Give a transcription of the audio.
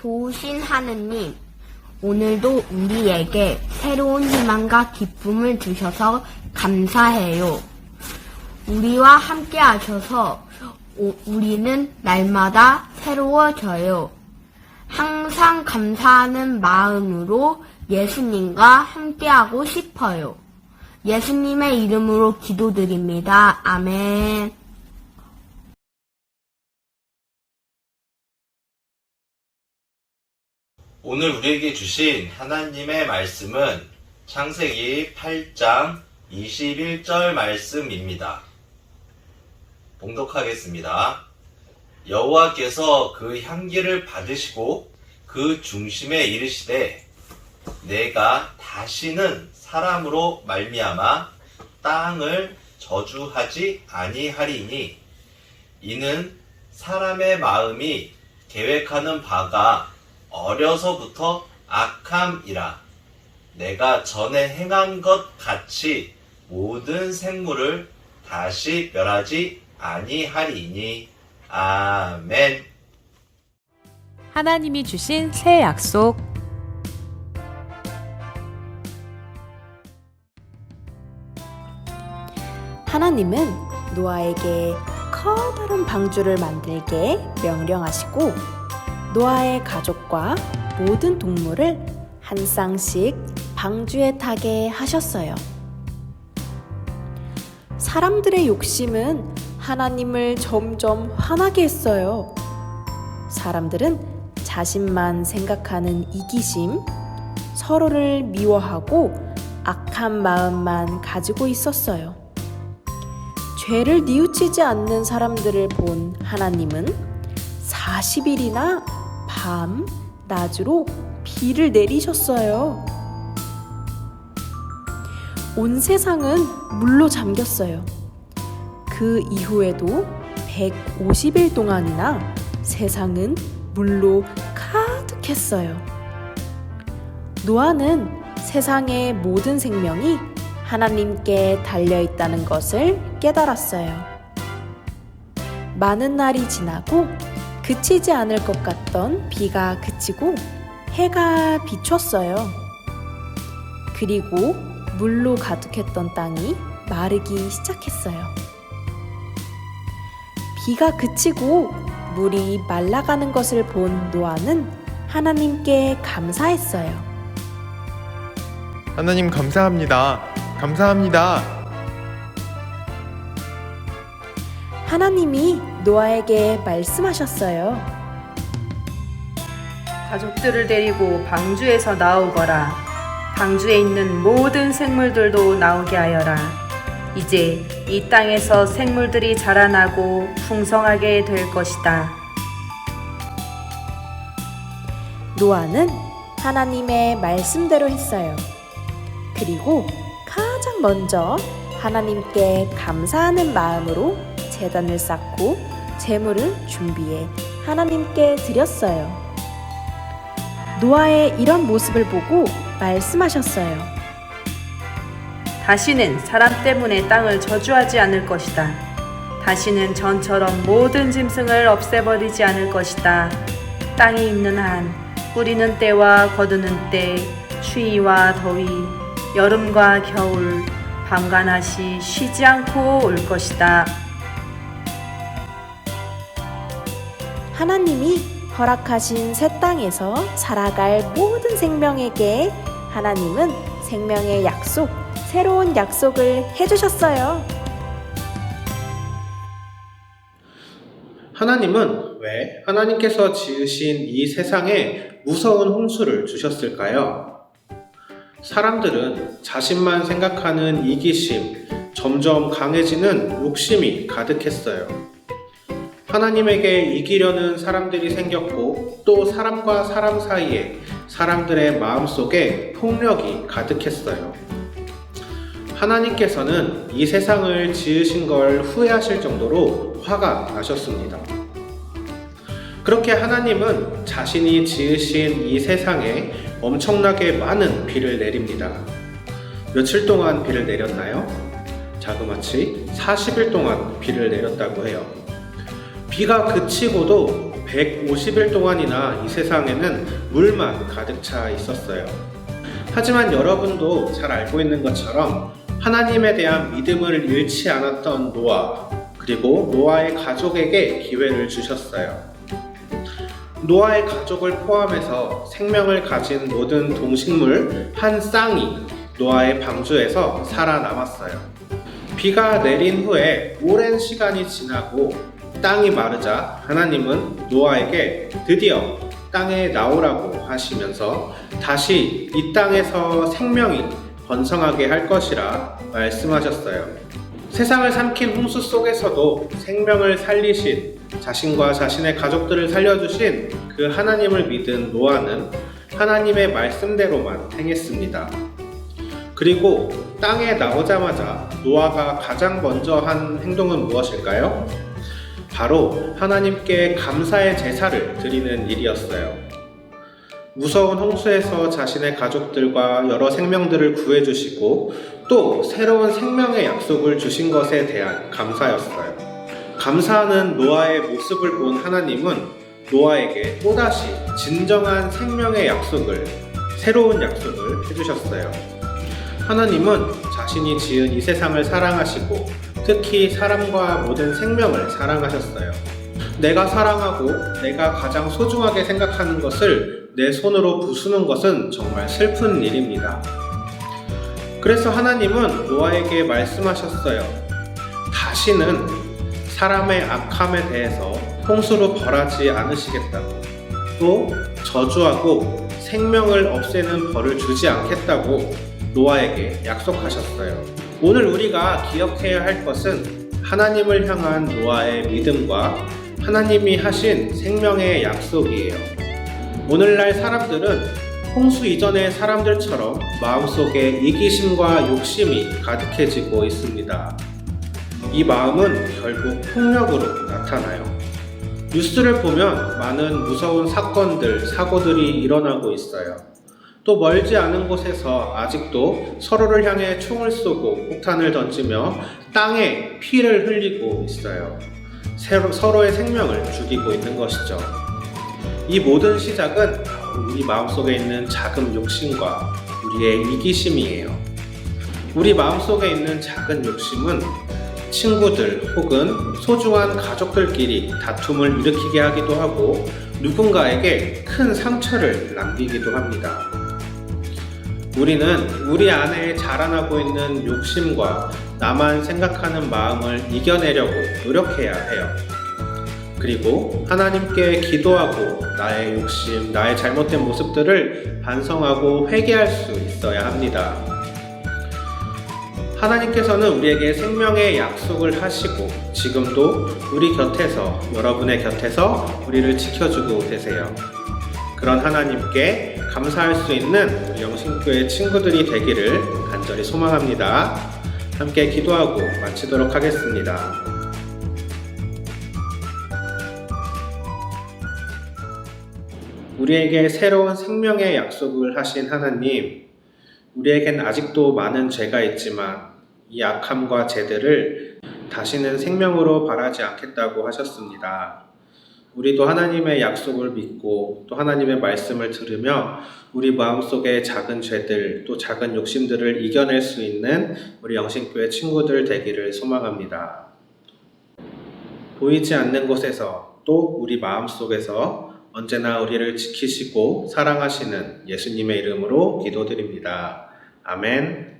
좋으신 하느님, 오늘도 우리에게 새로운 희망과 기쁨을 주셔서 감사해요. 우리와 함께 하셔서 오- 우리는 날마다 새로워져요. 항상 감사하는 마음으로 예수님과 함께하고 싶어요. 예수님의 이름으로 기도드립니다. 아멘. 오늘 우리에게 주신 하나님의 말씀은 창세기 8장 21절 말씀입니다. 봉독하겠습니다. 여호와께서 그 향기를 받으시고 그 중심에 이르시되 내가 다시는 사람으로 말미암아 땅을 저주하지 아니하리니 이는 사람의 마음이 계획하는 바가 어려서부터 악함이라 내가 전에 행한 것 같이 모든 생물을 다시 멸하지 아니하리니 아멘. 하나님이 주신 새 약속. 하나님은 노아에게 커다란 방주를 만들게 명령하시고 노아의 가족과 모든 동물을 한 쌍씩 방주에 타게 하셨어요. 사람들의 욕심은 하나님을 점점 화나게 했어요. 사람들은 자신만 생각하는 이기심, 서로를 미워하고 악한 마음만 가지고 있었어요. 죄를 뉘우치지 않는 사람들을 본 하나님은 40일이나 밤, 낮으로 비를 내리셨어요. 온 세상은 물로 잠겼어요. 그 이후에도 150일 동안이나 세상은 물로 가득했어요. 노아는 세상의 모든 생명이 하나님께 달려 있다는 것을 깨달았어요. 많은 날이 지나고 그치지 않을 것 같던 비가 그치고 해가 비쳤어요. 그리고 물로 가득했던 땅이 마르기 시작했어요. 비가 그치고 물이 말라가는 것을 본 노아는 하나님께 감사했어요. 하나님 감사합니다. 감사합니다. 하나님이 노아에게 말씀하셨어요. 가족들을 데리고 방주에서 나오거라. 방주에 있는 모든 생물들도 나오게 하여라. 이제 이 땅에서 생물들이 자라나고 풍성하게 될 것이다. 노아는 하나님의 말씀대로 했어요. 그리고 가장 먼저 하나님께 감사하는 마음으로 재단을 쌓고 재물을 준비해 하나님께 드렸어요. 노아의 이런 모습을 보고 말씀하셨어요. 다시는 사람 때문에 땅을 저주하지 않을 것이다. 다시는 전처럼 모든 짐승을 없애버리지 않을 것이다. 땅이 있는 한 뿌리는 때와 거두는 때, 추위와 더위, 여름과 겨울, 밤과 낮이 쉬지 않고 올 것이다. 하나님이 허락하신 새 땅에서 살아갈 모든 생명에게 하나님은 생명의 약속, 새로운 약속을 해주셨어요. 하나님은 왜 하나님께서 지으신 이 세상에 무서운 홍수를 주셨을까요? 사람들은 자신만 생각하는 이기심, 점점 강해지는 욕심이 가득했어요. 하나님에게 이기려는 사람들이 생겼고 또 사람과 사람 사이에 사람들의 마음 속에 폭력이 가득했어요. 하나님께서는 이 세상을 지으신 걸 후회하실 정도로 화가 나셨습니다. 그렇게 하나님은 자신이 지으신 이 세상에 엄청나게 많은 비를 내립니다. 며칠 동안 비를 내렸나요? 자그마치 40일 동안 비를 내렸다고 해요. 비가 그치고도 150일 동안이나 이 세상에는 물만 가득 차 있었어요. 하지만 여러분도 잘 알고 있는 것처럼 하나님에 대한 믿음을 잃지 않았던 노아, 그리고 노아의 가족에게 기회를 주셨어요. 노아의 가족을 포함해서 생명을 가진 모든 동식물 한 쌍이 노아의 방주에서 살아남았어요. 비가 내린 후에 오랜 시간이 지나고 땅이 마르자 하나님은 노아에게 드디어 땅에 나오라고 하시면서 다시 이 땅에서 생명이 번성하게 할 것이라 말씀하셨어요. 세상을 삼킨 홍수 속에서도 생명을 살리신 자신과 자신의 가족들을 살려주신 그 하나님을 믿은 노아는 하나님의 말씀대로만 행했습니다. 그리고 땅에 나오자마자 노아가 가장 먼저 한 행동은 무엇일까요? 바로 하나님께 감사의 제사를 드리는 일이었어요. 무서운 홍수에서 자신의 가족들과 여러 생명들을 구해주시고 또 새로운 생명의 약속을 주신 것에 대한 감사였어요. 감사하는 노아의 모습을 본 하나님은 노아에게 또다시 진정한 생명의 약속을, 새로운 약속을 해주셨어요. 하나님은 자신이 지은 이 세상을 사랑하시고 특히 사람과 모든 생명을 사랑하셨어요. 내가 사랑하고 내가 가장 소중하게 생각하는 것을 내 손으로 부수는 것은 정말 슬픈 일입니다. 그래서 하나님은 노아에게 말씀하셨어요. 다시는 사람의 악함에 대해서 홍수로 벌하지 않으시겠다고. 또 저주하고 생명을 없애는 벌을 주지 않겠다고 노아에게 약속하셨어요. 오늘 우리가 기억해야 할 것은 하나님을 향한 노아의 믿음과 하나님이 하신 생명의 약속이에요. 오늘날 사람들은 홍수 이전의 사람들처럼 마음속에 이기심과 욕심이 가득해지고 있습니다. 이 마음은 결국 폭력으로 나타나요. 뉴스를 보면 많은 무서운 사건들, 사고들이 일어나고 있어요. 또 멀지 않은 곳에서 아직도 서로를 향해 총을 쏘고 폭탄을 던지며 땅에 피를 흘리고 있어요. 서로의 생명을 죽이고 있는 것이죠. 이 모든 시작은 우리 마음속에 있는 작은 욕심과 우리의 이기심이에요. 우리 마음속에 있는 작은 욕심은 친구들 혹은 소중한 가족들끼리 다툼을 일으키게 하기도 하고 누군가에게 큰 상처를 남기기도 합니다. 우리는 우리 안에 자라나고 있는 욕심과 나만 생각하는 마음을 이겨내려고 노력해야 해요. 그리고 하나님께 기도하고 나의 욕심, 나의 잘못된 모습들을 반성하고 회개할 수 있어야 합니다. 하나님께서는 우리에게 생명의 약속을 하시고 지금도 우리 곁에서 여러분의 곁에서 우리를 지켜주고 계세요. 그런 하나님께 감사할 수 있는 영신교회 친구들이 되기를 간절히 소망합니다. 함께 기도하고 마치도록 하겠습니다. 우리에게 새로운 생명의 약속을 하신 하나님, 우리에겐 아직도 많은 죄가 있지만 이 악함과 죄들을 다시는 생명으로 바라지 않겠다고 하셨습니다. 우리도 하나님의 약속을 믿고 또 하나님의 말씀을 들으며 우리 마음속의 작은 죄들 또 작은 욕심들을 이겨낼 수 있는 우리 영신교회 친구들 되기를 소망합니다. 보이지 않는 곳에서 또 우리 마음속에서 언제나 우리를 지키시고 사랑하시는 예수님의 이름으로 기도드립니다. 아멘.